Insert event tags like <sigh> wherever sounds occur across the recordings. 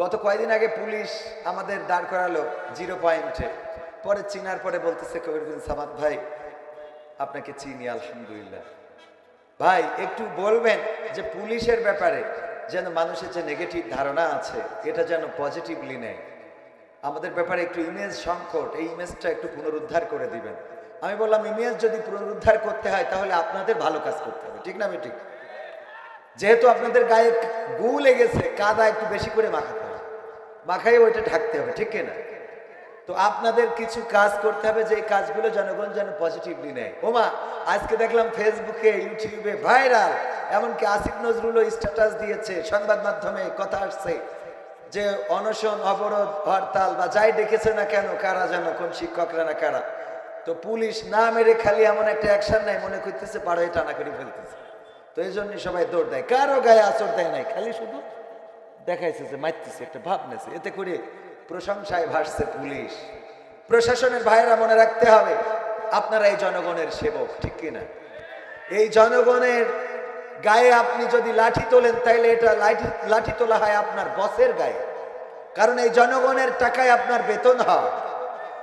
গত কয়েকদিন আগে পুলিশ আমাদের দাঁড় করালো জিরো পয়েন্টে। পরে চিনার পরে বলতেছে, কবির বিন সামাদ ভাই, আপনাকে চিনি, আলহামদুলিল্লাহ। ভাই, একটু বলবেন যে পুলিশের ব্যাপারে যেন মানুষের যে নেগেটিভ ধারণা আছে, এটা যেন পজিটিভলি নেয়। আমাদের ব্যাপারে একটু ইমেজ সংকট, এই ইমেজটা একটু পুনরুদ্ধার করে দিবেন। আমি বললাম ইমেজ যদি পুনরুদ্ধার করতে হয়, তাহলে আপনাদের ভালো কাজ করতে হবে। ঠিক না ঠিক যেহেতু আপনাদের গায়ে গু লেগেছে, কাদা একটু বেশি করে মাখাতে মাখাই ওইটা ঢাকতে হবে, ঠিক না তো আপনাদের কিছু কাজ করতে হবে যে কাজগুলো জনগণ যেন পজিটিভলি নেয়। ওমা, আজকে দেখলাম ফেসবুকে, ইউটিউবে ভাইরাল, এমনকি আসিফ নজরুলও স্ট্যাটাস দিয়েছে, সংবাদ মাধ্যমে কথা আসছে যে অনশন, অবরোধ, হরতাল, বা যাই ডেকেছে না কেন, কারা যেন, কোন শিক্ষকরা না কারা। তো পুলিশ না মেরে খালি এমন একটা অ্যাকশন নাই মনে করতেছে পাড়ায় টানা করে ফেলতেছে। তো এই জন্য সবাই দৌড় দেয়। কারও গায়ে আচর দেয় নাই, খালি শুধু দেখাইছে যে মারতেছে, একটা ভাব নেছে। এতে করে প্রশংসায় ভাসছে পুলিশ। প্রশাসনের ভাইরা মনে রাখতে হবে, আপনারা এই জনগণের সেবক, ঠিক কিনা? এই জনগণের গায়ে আপনি যদি লাঠি তোলেন, তাইলে এটা লাঠি লাঠি তোলা হয় আপনার বসের গায়ে। কারণ এই জনগণের টাকায় আপনার বেতন হয়।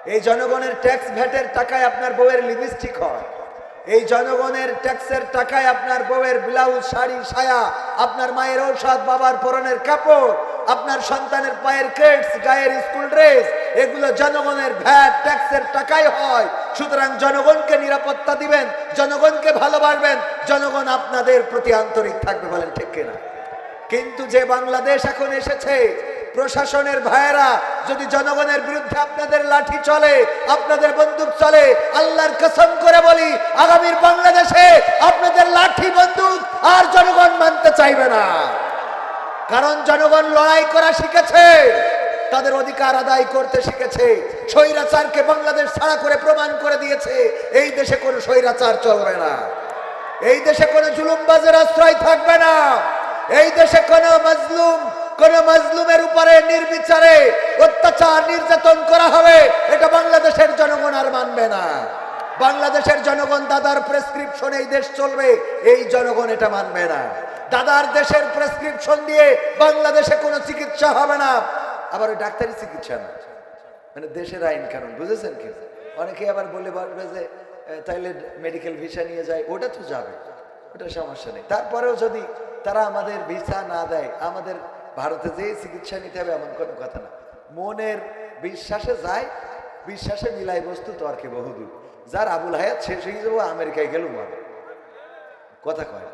এই জনগণের ট্যাক্স ভ্যাটের টাকায় আপনার বউয়ের লিপস্টিক হয়। এই জনগণের ট্যাক্সের টাকায় আপনার বউয়ের ব্লাউজ, শাড়ি, সায়া, আপনার মায়ের ঔষধ, বাবার পরনের কাপড়, আপনার সন্তানের পায়ের কেটস গায়ের স্কুল ড্রেস এগুলো জনগণের ভ্যাট, ট্যাক্সের টাকায় হয়। সুতরাং জনগণকে নিরাপত্তা দিবেন, জনগণকে ভালোবাসবেন, জনগণ আপনাদের প্রতি আন্তরিক থাকবে বলেন ঠিক কিনা? কিন্তু যে বাংলাদেশ এখন এসেছে প্রশাসনের ভাইয়েরা, যদি জনগণের বিরুদ্ধে আপনাদের লাঠি চলে, আপনাদের বন্দুক চলে, আল্লাহর কসম করে বলি, আগামীর বাংলাদেশে আপনাদের লাঠি, বন্দুক আর জনগণ মানতে চাইবে না। কারণ জনগণ লড়াই করা শিখেছে, তাদের অধিকার আদায় করতে শিখেছে, স্বৈরাচারকে বাংলাদেশ ছাড়া করে প্রমাণ করে দিয়েছে, এই দেশে কোনো স্বৈরাচার চলবে না। এই দেশে কোনো জুলুমবাজের আশ্রয় থাকবে না। এই দেশে কোনো মাজলুম কোন মাজলুমের উপরে নির্বিচারে অত্যাচার নির্যাতন করা হবে, এটা বাংলাদেশের জনগণ আর মানবে না। বাংলাদেশের জনগণ দাদার প্রেসক্রিপশন এই দেশ চলবে, এই জনগণ এটা মানবে না। দাদার দেশের প্রেসক্রিপশন দিয়ে বাংলাদেশে কোনো চিকিৎসা হবে না। আবার ওই ডাক্তারি চিকিৎসা না। মানে দেশের আইন কানুন, বুঝেছেন কি? অনেকে আবার বলে বলবে যে তাইলে মেডিকেল ভিসা নিয়ে যায়, ওটা তো যাবে, ওটা সমস্যা নেই। তারপরেও যদি তারা আমাদের ভিসা না দেয়, আমাদের ভারতে যে চিকিৎসা নিতে হবে এমন কোনো কথা না। মনের বিশ্বাসে যায়, বিশ্বাসে মিলাই বস্তু তর্কে বহুদূর। যার আবুল হায়াত শেষ হয়ে যাব আমেরিকায় গেলুম আমি কথা কয়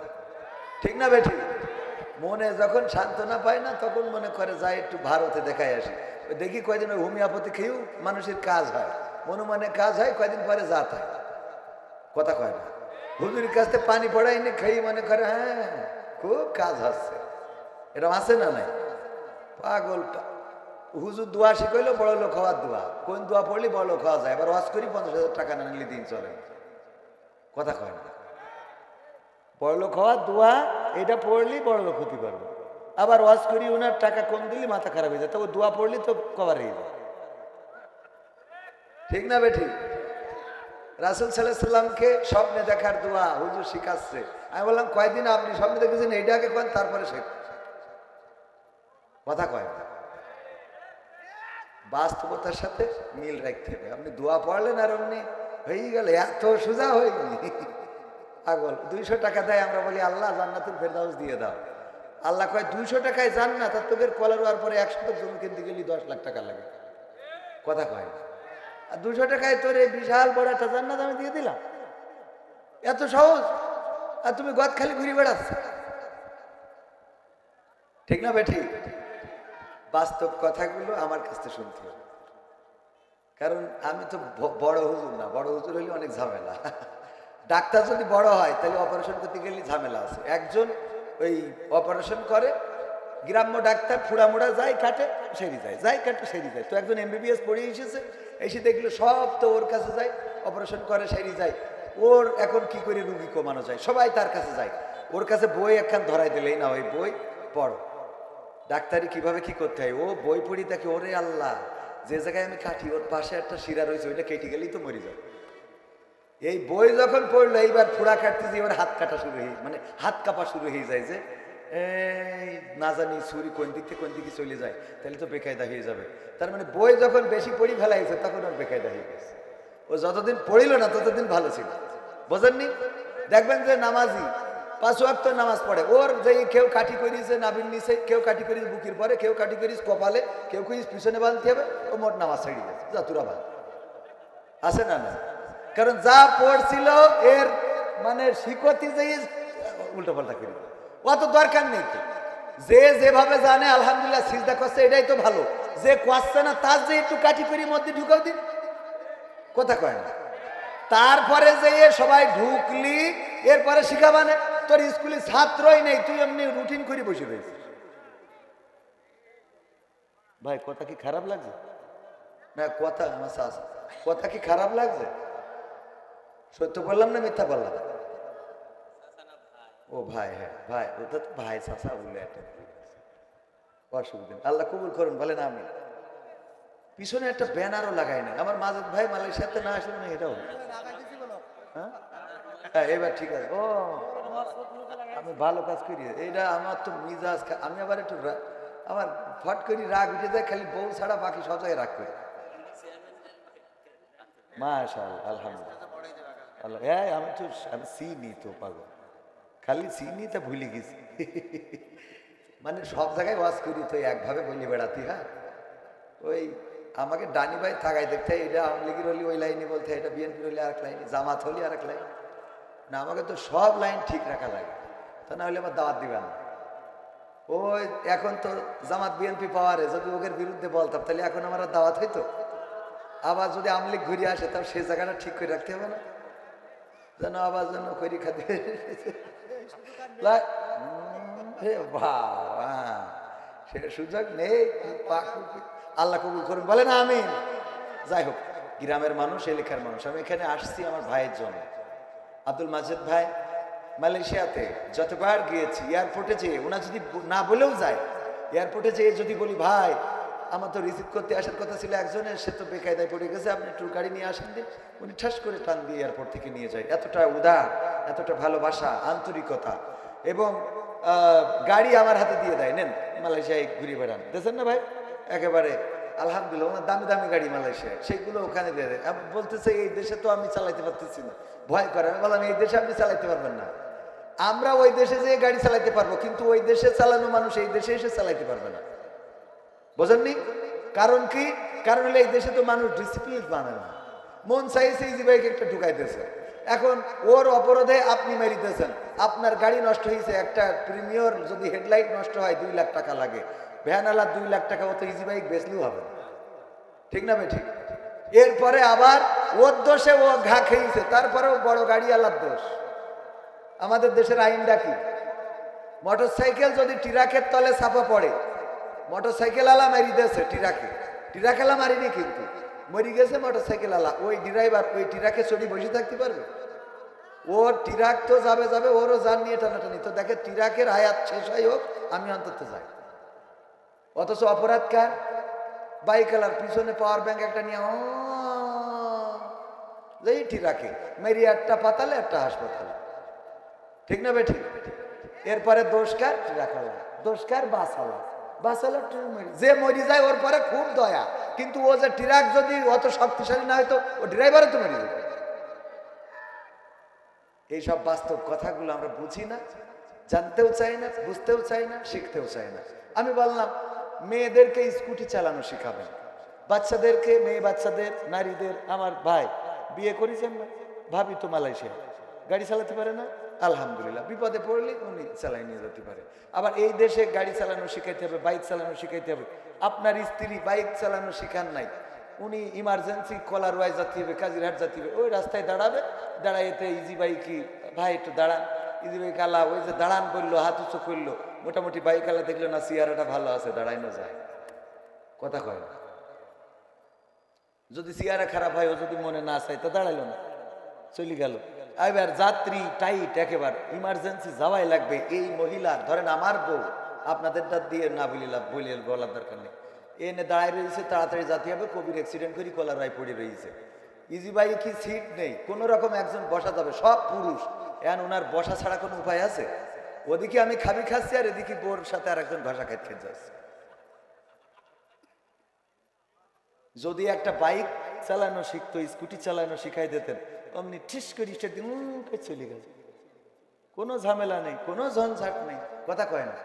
ঠিক না বেঠি? মনে যখন সান্ত্বনা পায় না, তখন মনে করে যায় একটু ভারতে দেখাই আসি। দেখি কয়দিন ওই হোমিওপ্যাথি খেয়েও মানুষের কাজ হয়। মনে কাজ হয়, কয়দিন পরে জাত হয়। কথা কয় না। হুজুরির কাছ থেকে পানি পড়াইনি খেয়ে মনে করে হ্যাঁ খুব কাজ হচ্ছে। এরকম আছে না নাই? পাগল হুজুর দোয়া শিখাইলো বড় লোক হওয়ার দোয়া। কোন দোয়া পড়লি বড় লোক হওয়া যায়। এবার ওয়াজ করি, পঞ্চাশ হাজার টাকা না নিলে দিন চলে। কথা কয় না। বড়লোক হওয়ার দোয়া, এটা পড়লি বড়লোক হতে পারবে আবার ওয়াজ করি ওনার টাকা কম দিলে, মাথা খারাপ হয়ে যায়। তবে দোয়া পড়লি তো কভার হয়ে যায়। ঠিক না বেঠি? রাসুল সাল্লাহ সাল্লামকে স্বপ্নে দেখার দোয়া হুজুর শিখাচ্ছে। আমি বললাম, কয়দিন আপনি স্বপ্নে দেখেছেন? এইটা আগে কন তারপরে শেখ কথা কয় না। বাস্তবতার সাথে মিল রাখতে হবে। আপনি দোয়া পড়লেন আর অমনি হয়ে গেল, এত সোজা হয়ে হয়নি পাগল, দুইশো টাকা দেয়, আমরা বলি, আল্লাহ জান্নাতুল ফেরদাউস দিয়ে দাও। আল্লাহ কয়, দুইশো টাকায় জান্নাত তার তোদের কলার হওয়ার পরে একশো জমি কিনতে গেলে, দশ লাখ টাকা লাগে। কথা কয় না। আর দুশো টাকায় তোর এই বিশাল বড় একটা জান্নাত আমি দিয়ে দিলাম। এত সহজ। আর তুমি গদ খালি ঘুরে বেড়াচ্ছ। ঠিক না বেঠি? বাস্তব কথাগুলো আমার কাছ থেকে শুনতে হবে। কারণ আমি তো বড় হুজুর না, বড় হুজুর হলে অনেক ঝামেলা। <laughs> ডাক্তার যদি বড় হয়, তাহলে অপারেশন করতে গেলে ঝামেলা আছে। একজন ওই অপারেশন করে, গ্রাম্য ডাক্তার ফুড়ামুড়া যায় কাটে, সেরি যায়। যায় কাটে, সেরি যায়। তো একজন এমবিবিএস পড়ে এসেছে, এসে দেখল সব তো ওর কাছে যায় অপারেশন করে, সেরি যায়। ওর এখন কি করে রুগী কমানো যায়? সবাই তার কাছে যায়। ওর কাছে বই একখান ধরাই দিলেই না ওই বই পড়ো। ডাক্তারি কীভাবে কি করতে হয়? ও বই পড়ি দেখে, ওরে আল্লাহ, যে জায়গায় আমি কাটি, ওর পাশে একটা শিরা রয়েছে, ওইটা কেটে গেলেই তো মরে যাবে এই বই যখন পড়ল, এইবার ফোড়া যে এবার হাত কাটা শুরু হয়ে মানে হাত কাঁপা শুরু হয়ে যায় যে, এই না জানি ছুরি কোন দিক থেকে কোন দিকে চলে যায়, তাহলে তো বেকায়দা হয়ে যাবে। তার মানে বই যখন বেশি পড়ি ফেলাইছে তখন ওর বেকায়দা হয়ে গেছে। ও যতদিন পড়িল না, ততদিন ভালো ছিল। বোঝেননি? দেখবেন যে নামাজি পাঁচ ওয়াক্ত নামাজ পড়ে। ওর যে কেউ কাঠি করিয়েছে নাবির নিচে, কেউ কাঠি করিস বুকির পরে, কেউ কাঠি করিস কপালে, কেউ করিস পিছনে বাঁধতে হবে, ও মোট নামাজ ছেড়ে গেছে। যা তুরা বাঁধ আছে না না? কারণ যা পড়ছিল, এর মানে শিকতি যে উল্টো পাল্টা করে। অত দরকার নেই তো। যে যেভাবে জানে, আলহামদুলিল্লাহ সিজদা করছে, এটাই তো ভালো। যে করছে না, তার যে একটু কাঠি করি মধ্যে ঢুকাও দিন। কথা কয় না। তারপরে যে সবাই ঢুকলি, এরপরে শিখা শিখাবানে। তোর স্কুলে ছাত্রই নেই, তুই এমনি রুটিন করে বসে রয়েছিস। ভাই, কথা কি খারাপ লাগছে? না, কথা আমার শাস কথা কি খারাপ লাগছে? সত্য বললাম না মিথ্যা বললাম? ও ভাই হ্যাঁ ভাই ওটা তো ভাই চাষা বলে একটা অসুবিধা আল্লাহ কবুল করুন, বলেন আমি পিছনে একটা ব্যানারও লাগাই না আমার মাজেদ ভাই মালয়েশিয়াতে না আসলে না এটাও হ্যাঁ? হ্যাঁ এবার ঠিক আছে। ও আমি ভালো কাজ করি। এইটা আমার তো মিজাজ আমি আবার একটু আমার ফট করি রাগ উঠে যায়, খালি বউ ছাড়া বাকি সব জায়গায় রাগ করি। মাশাল আলহামদুলিল্লাহ। এই, আমি তো আমি চিনি তো, পাগল। খালি চিনি তা ভুলে গেছি। মানে সব জায়গায় ওয়াজ করি তো, একভাবে বলি বেড়াতি হ্যাঁ? ওই আমাকে ডানি ভাই থাকাই দেখতে এটা আওয়ামী লীগের হলি ওই লাইনে বলতে এটা বিএনপির হলে আরেক লাইনে, জামাত হলে আরেক লাইন। না, আমাকে তো সব লাইন ঠিক রাখা লাগে। তা না হলে আমার দাওয়াত দিবেন না। ওই এখন তো জামাত বিএনপি পাওয়ারে যদি ওদের বিরুদ্ধে বলতাম, তাহলে এখন আমার দাওয়াত হইতো। আবার যদি আমলিক ঘুরে আসে তাহলে সেই জায়গাটা ঠিক করে রাখতে হবে না। যেন আবার যেন করি খাতে সে সুযোগ নেই। আল্লাহ কবুল করুন বলে না আমি যাই হোক, গ্রামের মানুষ, এলাকার মানুষ, আমি এখানে আসছি আমার ভাইয়ের জন্য। আব্দুল মাজেদ ভাই, মালয়েশিয়াতে যতবার গিয়েছি এয়ারপোর্টে যেয়ে ওনা যদি না বলেও যায় এয়ারপোর্টে যেয়ে যদি বলি, ভাই, আমার তো রিসিভ করতে আসার কথা ছিল একজনের, সে তো বেকায়দায় পড়ে গেছে, আপনি একটু গাড়ি নিয়ে আসেন উনি ঠাস করে টান দিয়ে এয়ারপোর্ট থেকে নিয়ে যায়। এতটা উদার, এতটা ভালোবাসা, আন্তরিকতা এবং গাড়ি আমার হাতে দিয়ে দেয়। নেন, মালয়েশিয়ায় ঘুরে বেড়ান। দেখছেন না ভাই, একেবারে আলহামদুলিল্লাহ ওনার দামি দামি গাড়ি মালয়েশিয়ায় সেইগুলো ওখানে দিয়ে দেয়। বলতেছে, এই দেশে তো আমি চালাইতে পারতেছি না। ভয় করে। আমি বললাম, এই দেশে আপনি চালাইতে পারবেন না। আমরা ওই দেশে যেয়ে গাড়ি চালাইতে পারব, কিন্তু ওই দেশে চালানো মানুষ এই দেশে এসে চালাইতে পারবে না। বোঝেননি? কারণ কি? কারণ হলো এই দেশে তো মানুষ ডিসিপ্লিন মানে না। মন চাইছে ইজি বাইক একটা ঢুকাইতেছে এখন ওর অপরাধে আপনি মেরিতেছেন আপনার গাড়ি নষ্ট হয়েছে, একটা প্রিমিয়র যদি হেডলাইট নষ্ট হয়, দুই লাখ টাকা লাগে। ভ্যান দুই লাখ টাকা ও তো ইজি বাইক বেচলেও হবে ঠিক না ভাই, ঠিক। এরপরে আবার ওর দোষে ও ঘা খেয়েছে, তারপরেও বড় গাড়ি আলার দোষ। আমাদের দেশের আইনটা কি? মোটর সাইকেল যদি টিরাকের তলে চাপা পড়ে মোটর সাইকেল আলা মারি দিয়েছে টিরাকে। টিরাক আলা মারিনি কিন্তু। মরি গেছে মোটর সাইকেল আলা ওই ড্রাইভার, ওই টিরাকে চড়ি বসে থাকতে পারবে? ওর টিরাক তো যাবে যাবে, ওরও যান নিয়ে টানাটানি তো দেখে টিরাকের আয়াত শেষ হয় হোক, আমি অন্তত যাই। অথচ অপরাধ কার? বাইক আলার পিছনে পাওয়ার ব্যাংক একটা নিয়ে যেই টিরাকে মেরি একটা পাতালে, একটা হাসপাতালে। ঠিক না বেঠিক এরপরে দোষকার রাখালা। দোষকার বাসালা। বাসালা যে মরি যায়, ওর পরে খুব দয়া। কিন্তু ও যে ট্রাক যদি অত শক্তিশালী না হয়তো ও ড্রাইভারও তো মরে এইসব বাস্তব কথাগুলো আমরা বুঝি না, জানতেও চাই না, বুঝতেও চাই না, শিখতেও চাই না। আমি বললাম মেয়েদেরকে স্কুটি চালানো শেখাবেন বাচ্চাদেরকে, মেয়ে বাচ্চাদের, নারীদের, আমার ভাই, বিয়ে করেছেন না ভাবি তো মালয়েশিয়া। গাড়ি চালাতে পারে না? আলহামদুলিল্লাহ। বিপদে পড়লে উনি চালাই নিয়ে যেতে পারে। আবার এই দেশে গাড়ি চালানো শিখাইতে হবে, বাইক চালানো শিখাইতে হবে। আপনার স্ত্রী বাইক চালানো শিখান নাই। উনি ইমার্জেন্সি কলার ওয়াই যাতে হবে, কাজিরহাট যাতে হবে। ওই রাস্তায় দাঁড়াবে। দাঁড়াইতে ইজি বাইকি ভাই একটু দাঁড়ান। ইজি বাইক আলা ওই যে দাঁড়ান করল হাত উঁচু করল। মোটামুটি বাইক আলা দেখল না চেয়ারটা ভালো আছে, দাঁড়াইনো যায়। কথা কয় যদি চেয়ারা খারাপ হয়, ও যদি মনে না চাই তা দাঁড়াইলো না, চলে গেল। এবার যাত্রী টাইট, একেবারে ইমার্জেন্সি যাওয়াই লাগবে। এই মহিলা, ধরেন আমার বউ আপনাদেরটা দিয়ে না বলিলাম বলি বলার দরকার নেই। এনে দাঁড়ায় রয়েছে, তাড়াতাড়ি যাতে হবে, কবির অ্যাক্সিডেন্ট করি কলারায় পড়ে রয়েছে। ইজি বাইকে কি সিট নেই? কোনো রকম একজন বসা যাবে, সব পুরুষ। এখন ওনার বসা ছাড়া কোনো উপায় আছে? ওদিকে আমি খাবি খাচ্ছি আর এদিকে বোর সাথে আর একজন ঘষা খাইতে খেতে যাচ্ছে। যদি একটা বাইক চালানো শিখতো, স্কুটি চালানো শিখাই দিতেন, অমনি ঠিস করে স্টেট দিন চলে গেছে কোনো ঝামেলা নেই, কোনো ঝঞ্ঝাট নেই, কথা কয় না।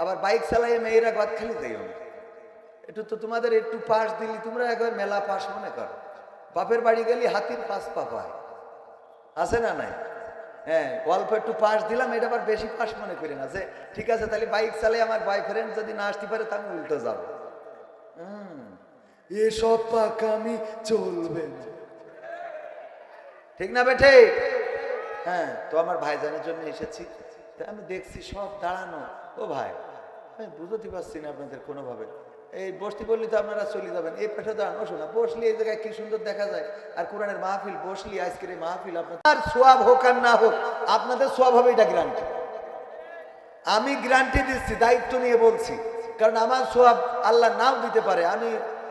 আবার বাইক চালাইয়ে মেয়েরা গদ খালি দেয় একটু তো তোমাদের একটু পাশ দিলি, তোমরা একবার মেলা পাশ মনে করো। বাপের বাড়ি গেলি হাতির পাশ পা পায় আছে না নাই? হ্যাঁ অল্প একটু পাশ দিলাম, এটা আবার বেশি পাশ মনে করি না। যে ঠিক আছে, তাহলে বাইক চালাই আমার বয়ফ্রেন্ড যদি না আসতে পারে, তাহলে উল্টো যাব। এসব পাকামি চলবে ঠিক না বেঠে? হ্যাঁ তো আমার ভাইজানের জন্য এসেছি। তা আমি দেখছি সব দাঁড়ানো। ও ভাই, আমি বুঝতে পারছি না আপনাদের কোনোভাবে। এই বসতি বললি তো আপনারা চলে যাবেন। এই পেটে দাঁড়ানো শোনা বসলি এই জায়গায় কি সুন্দর দেখা যায়? আর কোরআনের মাহফিল, বসলি আজকের এই মাহফিল, আপনার সোয়াব হোক আর না হোক, আপনাদের সোয়াব হবে এটা গ্রান্টি আমি গ্রান্টি দিচ্ছি, দায়িত্ব নিয়ে বলছি। কারণ আমার সোয়াব আল্লাহ নাও দিতে পারে। আমি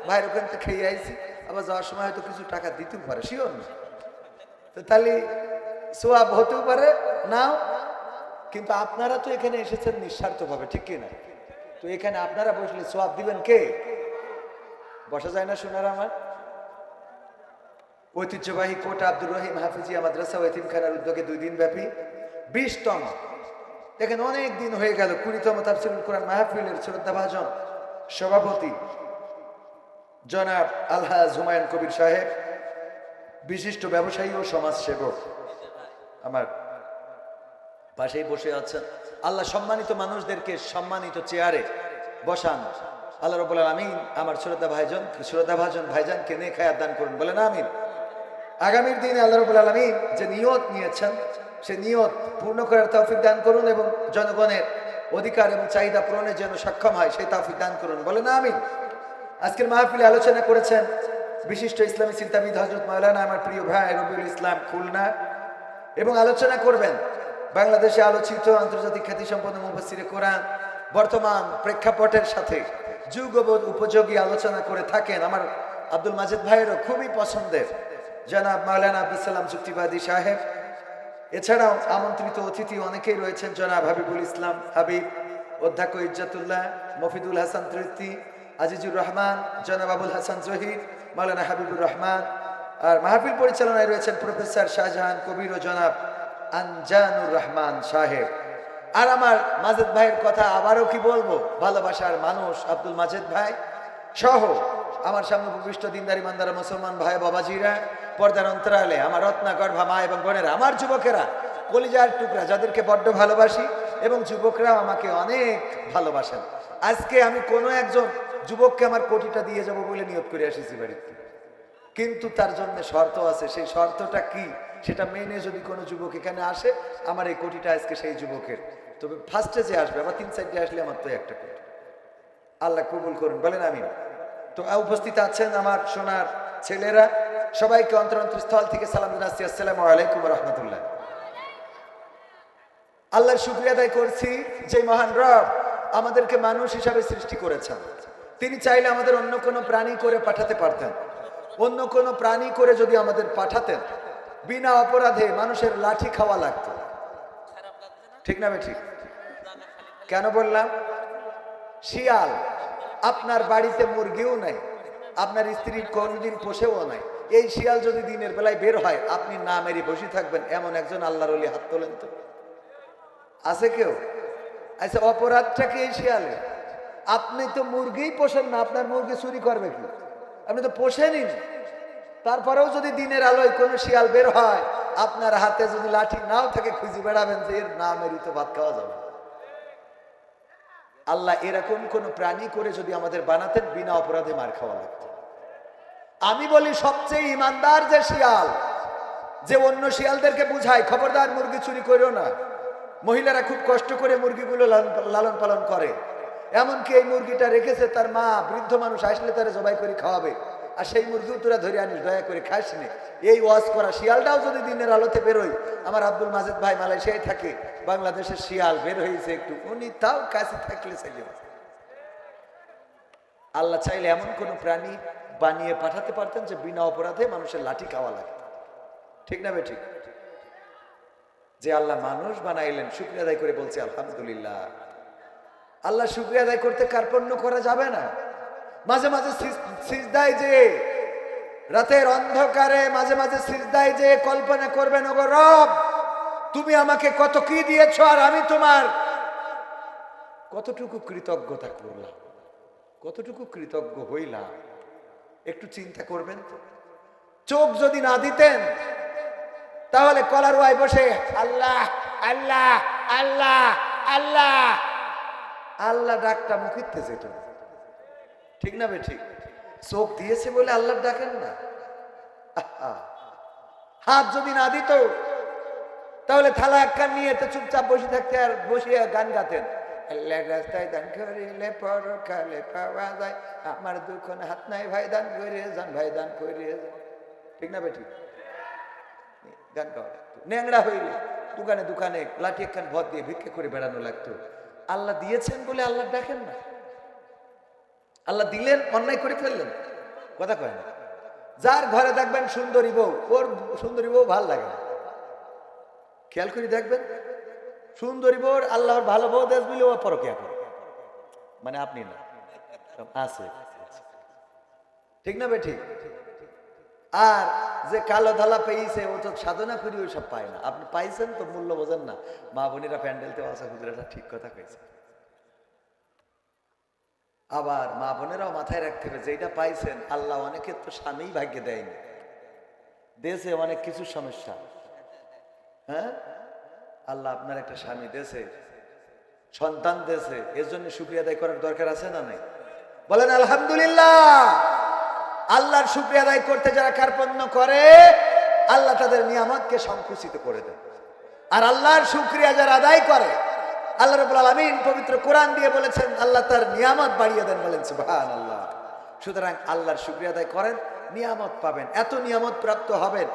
ভাইয়ের ওখান থেকে খেয়ে আইছি। আবার যাওয়ার সময় হয়তো কিছু টাকা দিতেও পারে শিওর না। তো তাহলে সোয়াব হতেও পারে, নাও। কিন্তু আপনারা তো এখানে এসেছেন নিঃস্বার্থভাবে, ঠিক কি না? তো এখানে আপনারা বসলে সোয়াব দিবেন কে? বসা যায় না শোনার আমার? ঐতিহ্যবাহী কোটা আব্দুর রহিম হাফিজিয়া মাদ্রাসা ও এতিমখানার উদ্যোগে দুই দিন ব্যাপী বিশতম, দেখেন অনেক দিন হয়ে গেল, কুড়িতম তাফসিরুল কোরআন মাহফিলের শ্রদ্ধাভাজন সভাপতি জনাব আলহাজ হুমায়ুন কবির সাহেব, বিশিষ্ট ব্যবসায়ী ও সমাজসেবক। আমার পাশেই বসে আছেন। আল্লাহ সম্মানিত মানুষদেরকে সম্মানিত চেয়ারে বসান। আল্লাহ রব আমিন আমার শ্রদ্ধা ভাইজন, শ্রদ্ধা ভাজন ভাইজানকে নিয়ে খায়াত দান করুন, বলেন আমিন। আগামীর দিনে আল্লাহ রব আলমিন যে নিয়ত নিয়েছেন, সে নিয়ত পূর্ণ করার তৌফিক দান করুন এবং জনগণের অধিকার এবং চাহিদা পূরণের জন্য সক্ষম হয়, সেই তৌফিক দান করুন, বলেন আমিন। আজকের মাহফিলে আলোচনা করেছেন বিশিষ্ট ইসলামী চিন্তাবিদ হজরত মাওলানা আমার প্রিয় ভাই রবিউল ইসলাম খুলনা এবং আলোচনা করবেন বাংলাদেশে আলোচিত আন্তর্জাতিক খ্যাতিসম্পন্ন মুফাসিরে কোরআন বর্তমান প্রেক্ষাপটের সাথে যুগবোধ উপযোগী আলোচনা করে থাকেন আমার আব্দুল মাজেদ ভাইয়েরও খুবই পছন্দের। জনাব মাওলানা আব্দুল সালাম যুক্তিবাদী সাহেব। এছাড়াও আমন্ত্রিত অতিথি অনেকেই রয়েছেন, জনাব হাবিবুল ইসলাম হাবিব, অধ্যক্ষ ইজ্জাতুল্লাহ, মফিদুল হাসান তৃপ্তি, আজিজুর রহমান, জনাব আবুল হাসান জহির, মাওলানা হাবিবুর রহমান। আর মাহফিল পরিচালনায় রয়েছেন প্রফেসর শাহজাহান কবির ও জনাব আনজানুর রহমান সাহেব। আর আমার মাজেদ ভাইয়ের কথা আবারও কি বলব? ভালোবাসার মানুষ আব্দুল মাজেদ ভাই। সহ আমার সামনে উপবিষ্ট দিনদারি মান্দারা মুসলমান ভাই বাবাজিরা, পর্দার অন্তরালে আমার রত্না গর্ভা মা এবং বোনেরা, আমার যুবকেরা, কলিজার টুকরা যাদেরকে বড্ড ভালোবাসি এবং যুবকরাও আমাকে অনেক ভালোবাসেন। আজকে আমি কোনো একজন যুবককে আমার কোটিটা দিয়ে যাব বলে নিয়োগ করে এসেছি বাড়িতে। কিন্তু তার জন্য শর্ত আছে, সেই শর্তটা কি? সেটা মেনে যদি কোনো যুবক এখানে আসে, আমার এই কোটিটা আজকে সেই যুবকের। তবে ফার্স্টে যে আসবে আবার তিন চারটে আসলে আমার তো একটা কোটি। আল্লাহ কবুল করুন, বলেন আমি তো উপস্থিত আছেন আমার সোনার ছেলেরা। সবাইকে অন্তর অন্তর স্থল থেকে সালাম জানাচ্ছি। আসসালামু আলাইকুম রহমতুল্লাহ আল্লাহর শুক্রিয়া আদায় করছি যে মহান রব আমাদেরকে মানুষ হিসাবে সৃষ্টি করেছেন। তিনি চাইলে আমাদের অন্য কোনো প্রাণী করে পাঠাতে পারতেন। অন্য কোনো প্রাণী করে যদি আমাদের পাঠাতেন বিনা অপরাধে মানুষের লাঠি খাওয়া লাগতো। ঠিক না ঠিক কেন বললাম? শিয়াল, আপনার বাড়িতে মুরগিও নাই, আপনার স্ত্রী কোনদিন পোষেও নাই। এই শিয়াল যদি দিনের বেলায় বের হয়, আপনি না মেরে বসে থাকবেন, এমন একজন আল্লাহর অলি হাত তোলেন তো। আছে কেউ? আচ্ছা অপরাধটা কি এই শিয়ালে আপনি তো মুরগিই পোষেন না, আপনার মুরগি চুরি করবে কি? আপনি তো পোষেনই না। তারপরেও যদি দিনের আলোয় কোনো শিয়াল বের হয়, আপনার হাতে যদি লাঠি নাও থাকে খুঁজে বেড়াবেন যে এর না মেরি তো ভাত খাওয়া যাবে। আল্লাহ এরকম কোন প্রাণী করে যদি আমাদের বানাতেন, বিনা অপরাধে মার খাওয়া লাগতো। আমি বলি, সবচেয়ে ইমানদার যে শিয়াল, যে অন্য শিয়ালদেরকে বুঝায়, খবরদার মুরগি চুরি করিও না। মহিলারা খুব কষ্ট করে মুরগিগুলো লালন- লালন পালন করে। এমনকি এই মুরগিটা রেখেছে, তার মা বৃদ্ধ মানুষ, আসলে তারা জবাই করে খাওয়াবে। আর সেই মুরগিও তোরা ধরে আনিস, দয়া করে খাস নে। এই ওয়াজ করা শিয়ালটাও যদি দিনের আলোতে বেরোয়, আমার আব্দুল মাজেদ ভাই মালয়েশিয়ায় থাকে, বাংলাদেশের শিয়াল বের হয়েছে একটু, উনি তাও কাছে থাকলে চাইলে আল্লাহ চাইলে এমন কোন প্রাণী বানিয়ে পাঠাতে পারতেন যে বিনা অপরাধে মানুষের লাঠি খাওয়া লাগে। ঠিক না বে ঠিক? যে আল্লাহ মানুষ বানাইলেন, শুক্রিয়া আদায় করে বলছে, আলহামদুলিল্লাহ। আল্লাহ শুক্রিয়া আদায় করতে কার্পণ্য করা যাবে না। মাঝে মাঝে সিজ- সিজদায় যে রাতের অন্ধকারে মাঝে মাঝে সিজদায় যে কল্পনা করবেন ওগো রব, তুমি আমাকে কত কি দিয়েছ আর আমি তোমার কতটুকু কৃতজ্ঞতা করলাম, কতটুকু কৃতজ্ঞ হইলাম? একটু চিন্তা করবেন চোখ যদি না দিতেন, তাহলে কলার ওয়াই বসে, আল্লাহ আল্লাহ আল্লাহ আল্লাহ। আল্লাহ ডাকটা মুখিতে যেত ঠিক না ঠিক? চোখ দিয়েছে বলে আল্লাহ ডাকেন না। হাত যদি না দিত, তাহলে থালা একখান নিয়ে তো চুপচাপ বসে থাকতে আর বসে গান গাতেন। আল্লাহ রাস্তায় দান করিলে পরকালে পাওয়া যায়। আমার দুখন হাত নাই, ভাই দান করিয়ে যান, ভাই দান করিয়ে যান। ঠিক না বেঠিক গান গাওয়া ন্যাংরা হইলে দোকানে দোকানে লাঠি একখান ভর দিয়ে ভিক্ষে করে বেড়ানো লাগতো। আল্লাহ দিয়েছেন বলে আল্লাহ দেখেন না। আল্লাহ দিলেন, অন্যায় করে ফেললেন। কথা কয় না। যার ঘরে দেখবেন সুন্দরী বউ, ওর সুন্দরী বউ ভালো লাগে না। খেয়াল করে দেখবেন, সুন্দরী বউ আল্লাহর ভালো বউ দেশ বলে ও পরকিয়া করে। মানে আপনি না আছে। ঠিক না বে ঠিক? আর যে কালো ধালা পেয়েছে, ও তো সাধনা করি ওই সব পায় না। আপনি পাইছেন তো মূল্য বোঝেন না। মা বোনেরা প্যান্ডেলতে আসা ঠিক কথা কয়েছে আবার মা বোনেরাও মাথায় রাখতে হবে যেটা পাইছেন, আল্লাহ অনেকের তো স্বামী ভাগ্যে দেয়নি। দেশে অনেক কিছু সমস্যা। হ্যাঁ? আল্লাহ আপনার একটা স্বামী দেশে সন্তান দেশে এর জন্য শুক্রিয়া আদায় করার দরকার আছে না নাই? বলেন, আলহামদুলিল্লাহ! আল্লাহর শুক্রিয়া আদায় করতে যারা কার্পণ্য করে, আল্লাহ তাদের নিয়ামতকে সংকুচিত করে দেন। আর আল্লাহর শুক্রিয়া যারা আদায় করে আল্লাহ রবুল আলমিন পবিত্র কোরআন দিয়ে বলেছেন, আল্লাহ তার নিয়ামত বাড়িয়ে দেন। বলেন সুবাহ আল্লাহ সুতরাং আল্লাহর শুক্রিয়া আদায় করেন, নিয়ামত পাবেন। এত নিয়ামত প্রাপ্ত হবেন।